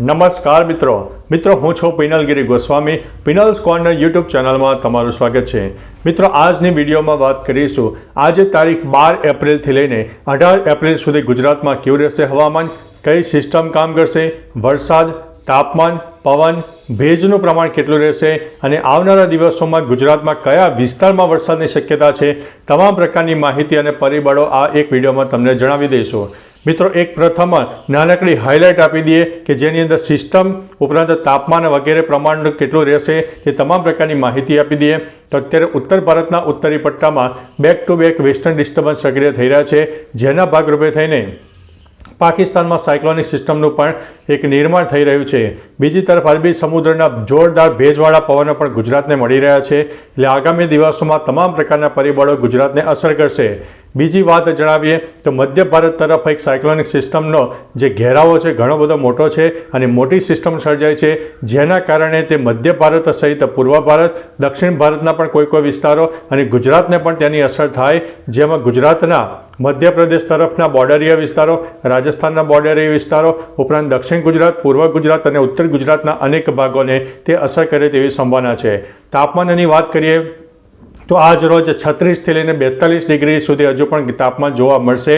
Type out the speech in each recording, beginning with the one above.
નમસ્કાર મિત્રો. મિત્રો, હું છું પિનલગીરી ગોસ્વામી. પિનલ્સ કોર્નર યુટ્યુબ ચેનલમાં તમારું સ્વાગત છે. મિત્રો, આજની વિડીયોમાં વાત કરીશું. આજે તારીખ બાર એપ્રિલથી લઈને અઢાર એપ્રિલ સુધી ગુજરાતમાં કેવું રહેશે હવામાન? કઈ સિસ્ટમ કામ કરશે? વરસાદ, તાપમાન, પવન, ભેજનું પ્રમાણ કેટલું રહેશે? અને આવનારા દિવસોમાં ગુજરાતમાં કયા વિસ્તારમાં વરસાદની શક્યતા છે? તમામ પ્રકારની માહિતી અને પરિબળો આ એક વિડીયોમાં તમને જણાવી દઈશું. મિત્રો, એક પ્રથમ નાનકડી હાઇલાઇટ આપી દઈએ કે જેની અંદર સિસ્ટમ ઉપરાંત તાપમાન વગેરે પ્રમાણ કેટલું રહેશે તે તમામ પ્રકારની માહિતી આપી દઈએ. તો અત્યારે ઉત્તર ભારતના ઉત્તરી પટ્ટામાં back to back western disturbance સક્રિય થઈ રહ્યા છે. જેના ભાગરૂપે થઈને પાકિસ્તાનમાં સાયક્લોનિક સિસ્ટમનું પણ એક નિર્માણ થઈ રહ્યું છે. બીજી તરફ અરબી સમુદ્રના જોરદાર ભેજવાળા પવનો પણ ગુજરાતને મળી રહ્યા છે. એટલે આગામી દિવસોમાં તમામ પ્રકારના પરિબળો ગુજરાતને અસર કરશે. બીજી વાત જણાવીએ તો મધ્ય ભારત તરફ એક સાયક્લોનિક સિસ્ટમનો જે ઘેરાવો છે, ઘણો બધો મોટો છે અને મોટી સિસ્ટમ સર્જાય છે, જેના કારણે તે મધ્ય ભારત સહિત પૂર્વ ભારત, દક્ષિણ ભારતના પણ કોઈ કોઈ વિસ્તારો અને ગુજરાતને પણ તેની અસર થાય, જેમાં ગુજરાતના મધ્યપ્રદેશ તરફના બોર્ડરીય વિસ્તારો, રાજસ્થાનના બોર્ડરીય વિસ્તારો, ઉપરાંત દક્ષિણ ગુજરાત, પૂર્વ ગુજરાત અને ઉત્તર ગુજરાતના અનેક ભાગોને તે અસર કરે તેવી સંભાવના છે. તાપમાનની વાત કરીએ તો આજ રોજ છત્રીસથી લઈને બેતાલીસ ડિગ્રી સુધી હજુ પણ તાપમાન જોવા મળશે.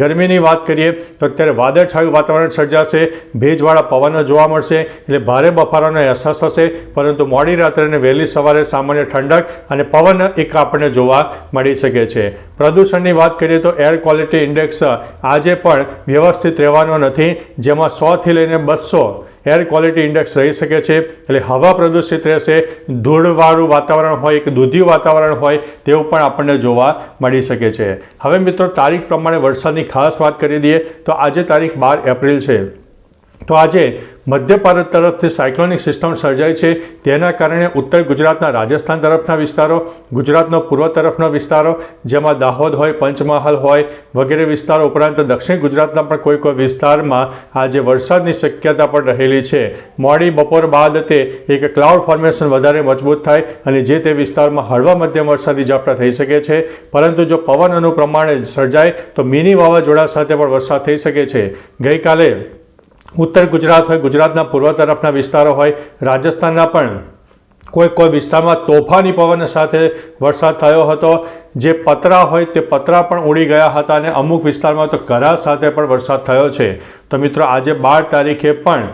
ગરમીની વાત કરીએ તો અત્યારે વાદળછાયું વાતાવરણ સર્જાશે. ભેજવાળા પવનો જોવા મળશે. એટલે ભારે બફારાનો અહેસાસ થશે. પરંતુ મોડી રાત્રે અને વહેલી સવારે સામાન્ય ઠંડક અને પવન એક આપણને જોવા મળી શકે છે. પ્રદૂષણની વાત કરીએ તો એર ક્વોલિટી ઇન્ડેક્સ આજે પણ વ્યવસ્થિત રહેવાનો નથી. જેમાં સોથી લઈને બસો એર ક્વોલિટી ઇન્ડેક્સ રહી શકે છે, એટલે હવા પ્રદૂષિત રહેશે, ધૂળવાળું વાતાવરણ હોય, એક દૂધિયું વાતાવરણ હોય, તેવું પણ આપણને જોવા મળી શકે છે. હવે મિત્રો, તારીખ પ્રમાણે વરસાદની ખાસ વાત કરી દઈએ, તો આજે તારીખ બાર એપ્રિલ છે. તો આજે મધ્ય ભારત તરફથી સાયક્લોનિક સિસ્ટમ સર્જાય છે. તેના કારણે ઉત્તર ગુજરાતના રાજસ્થાન તરફના વિસ્તારો, ગુજરાતનો પૂર્વ તરફના વિસ્તારો, જેમાં દાહોદ હોય, પંચમહાલ હોય વગેરે વિસ્તારો ઉપરાંત દક્ષિણ ગુજરાતના પણ કોઈ કોઈ વિસ્તારમાં આજે વરસાદની શક્યતા પણ રહેલી છે. મોડી બપોર બાદ તે એક ક્લાઉડ ફોર્મેશન વધારે મજબૂત થાય અને જે તે વિસ્તારમાં હળવા મધ્યમ વરસાદી ઝાપટા થઈ શકે છે. પરંતુ જો પવન અનુપ્રમાણે સર્જાય તો મિની વાવાઝોડા સાથે પણ વરસાદ થઈ શકે છે. ગઈકાલે ઉત્તર ગુજરાત હોય, ગુજરાતના પૂર્વ તરફના વિસ્તારો હોય, રાજસ્થાનના પણ કોઈ કોઈ વિસ્તારમાં તોફાની પવન સાથે વરસાદ થયો હતો. જે પતરા હોય તે પતરા પણ ઉડી ગયા હતા અને અમુક વિસ્તારમાં તો કરા સાથે પણ વરસાદ થયો છે. તો મિત્રો, આજે બાર તારીખે પણ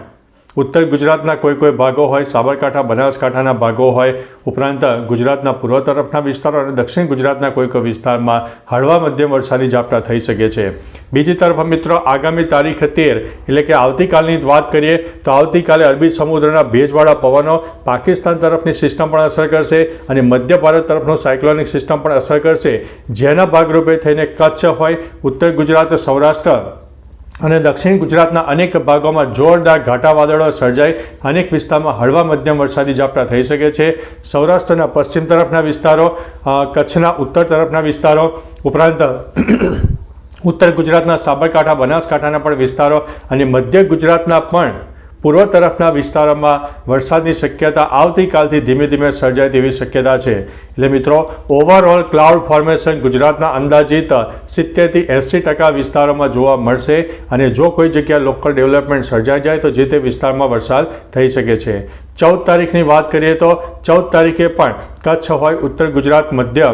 ઉત્તર ગુજરાતના કોઈ કોઈ ભાગો હોય, સાબરકાંઠા, બનાસકાંઠાના ભાગો હોય, ઉપરાંત ગુજરાતના પૂર્વ તરફના વિસ્તારો અને દક્ષિણ ગુજરાતના કોઈ કોઈ વિસ્તારમાં હળવા મધ્યમ વરસાદી ઝાપટા થઈ શકે છે. બીજી તરફ મિત્રો, આગામી તારીખ તેર, એટલે કે આવતીકાલની વાત કરીએ, તો આવતીકાલે અરબી સમુદ્રના ભેજવાળા પવનો પાકિસ્તાન તરફની સિસ્ટમ પણ અસર કરશે અને મધ્ય ભારત તરફનું સાયક્લોનિક સિસ્ટમ પણ અસર કરશે. જેના ભાગરૂપે થઈને કચ્છ હોય, ઉત્તર ગુજરાત, સૌરાષ્ટ્ર અને દક્ષિણ ગુજરાતના અનેક ભાગોમાં જોરદાર ઘાટા વાદળો સર્જાઈ. અનેક વિસ્તારમાં હળવા મધ્યમ વરસાદી ઝાપટા થઈ શકે છે. સૌરાષ્ટ્રના પશ્ચિમ તરફના વિસ્તારો કચ્છના ઉત્તર તરફના વિસ્તારો, ઉપરાંત ઉત્તર ગુજરાતના સાબરકાંઠા, બનાસકાંઠાના પણ વિસ્તારો અને મધ્ય ગુજરાતના પણ પૂર્વ તરફના વિસ્તારોમાં વરસાદની શક્યતા આવતીકાલથી ધીમે ધીમે સર્જાય તેવી શક્યતા છે. એટલે મિત્રો ઓવરઓલ ક્લાઉડ ફોર્મેશન ગુજરાતના અંદાજિત સિત્તેરથી એંસી ટકા વિસ્તારોમાં જોવા મળશે અને જો કોઈ જગ્યાએ લોકલ ડેવલપમેન્ટ સર્જાઈ જાય તો જે તે વિસ્તારમાં વરસાદ થઈ શકે છે. ચૌદ તારીખની વાત કરીએ તો ચૌદ તારીખે પણ કચ્છ હોય, ઉત્તર ગુજરાત, મધ્ય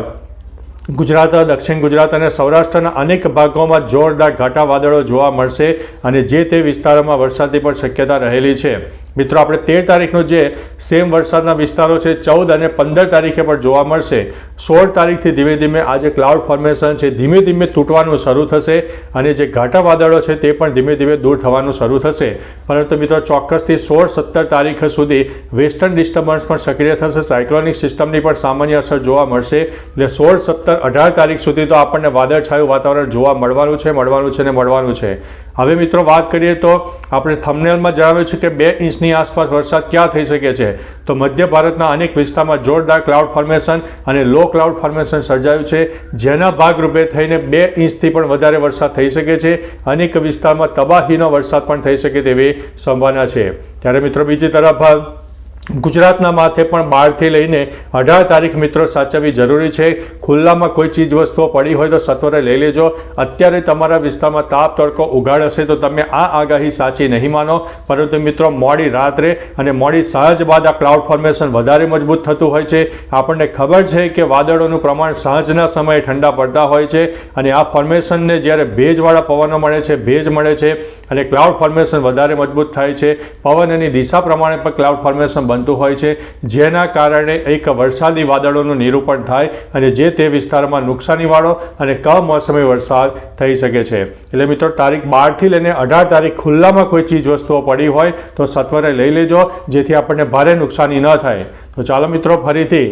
ગુજરાત, દક્ષિણ ગુજરાત અને સૌરાષ્ટ્રના અનેક ભાગોમાં જોરદાર ઘાટા વાદળો જોવા મળશે અને જે તે વિસ્તારોમાં વરસાદની પણ શક્યતા રહેલી છે. મિત્રો, આપણે તેર તારીખનો જે સેમ વરસાદના વિસ્તારો છે, ચૌદ અને પંદર તારીખે પણ જોવા મળશે. સોળ તારીખથી ધીમે ધીમે આ જે ક્લાઉડ ફોર્મેશન છે, ધીમે ધીમે તૂટવાનું શરૂ થશે અને જે ઘાટા વાદળો છે, તે પણ ધીમે ધીમે દૂર થવાનું શરૂ થશે. પરંતુ મિત્રો, ચોક્કસથી સોળ સત્તર તારીખ સુધી વેસ્ટર્ન ડિસ્ટર્બન્સ પણ સક્રિય થશે, સાયક્લોનિક સિસ્ટમની પણ સામાન્ય અસર જોવા મળશે. એટલે સોળ સત્તર અઢાર તારીખ સુધી તો આપણને વાદળછાયું વાતાવરણ જોવા મળવાનું છે મળવાનું છે ને મળવાનું છે. હવે મિત્રો, વાત કરીએ તો આપણે થમનેલમાં જણાવ્યું છે કે બે ઇંચની આસપાસ વરસાદ ક્યાં થઈ શકે છે? તો મધ્ય ભારતના અનેક વિસ્તારમાં જોરદાર ક્લાઉડ ફોર્મેશન અને લો ક્લાઉડ ફોર્મેશન સર્જાયું છે. જેના ભાગરૂપે થઈને બે ઇંચથી પણ વધારે વરસાદ થઈ શકે છે. અનેક વિસ્તારમાં તબાહીનો વરસાદ પણ થઈ શકે તેવી સંભાવના છે. ત્યારે મિત્રો બીજી તરફ ગુજરાતના માથે પણ બારથી લઈને અઢાર તારીખ મિત્રો સાચવવી જરૂરી છે. ખુલ્લામાં કોઈ ચીજ વસ્તુઓ પડી હોય તો સત્વરે લઈ લેજો. અત્યારે તમારા વિસ્તારમાં તાપ, તડકો ઉગાડ હશે તો તમે આ આગાહી સાચી નહીં માનો. પરંતુ મિત્રો, મોડી રાત્રે અને મોડી સાંજ બાદ આ ક્લાઉડ ફોર્મેશન વધારે મજબૂત થતું હોય છે. આપણને ખબર છે કે વાદળોનું પ્રમાણ સાંજના સમયે ઠંડા પડતા હોય છે અને આ ફોર્મેશનને જ્યારે ભેજવાળા પવનો મળે છે, ભેજ મળે છે અને ક્લાઉડ ફોર્મેશન વધારે મજબૂત થાય છે. પવનની દિશા પ્રમાણે પણ ક્લાઉડ ફોર્મેશન બનતું હોય છે. જેના કારણે એક વરસાદી વાદળોનું નિરૂપણ થાય અને જે તે વિસ્તારમાં નુકસાનીવાળો અને કમોસમી વરસાદ થઈ શકે છે. એટલે મિત્રો, તારીખ બારથી લઈને અઢાર તારીખ ખુલ્લામાં કોઈ ચીજ વસ્તુઓ પડી હોય તો સત્વરે લઈ લેજો, જેથી આપણને ભારે નુકસાની ન થાય. તો ચાલો મિત્રો, ફરીથી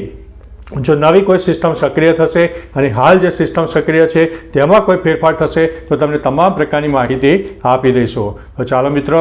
જો નવી કોઈ સિસ્ટમ સક્રિય થશે અને હાલ જે સિસ્ટમ સક્રિય છે તેમાં કોઈ ફેરફાર થશે, તો તમને તમામ પ્રકારની માહિતી આપી દઈશું. તો ચાલો મિત્રો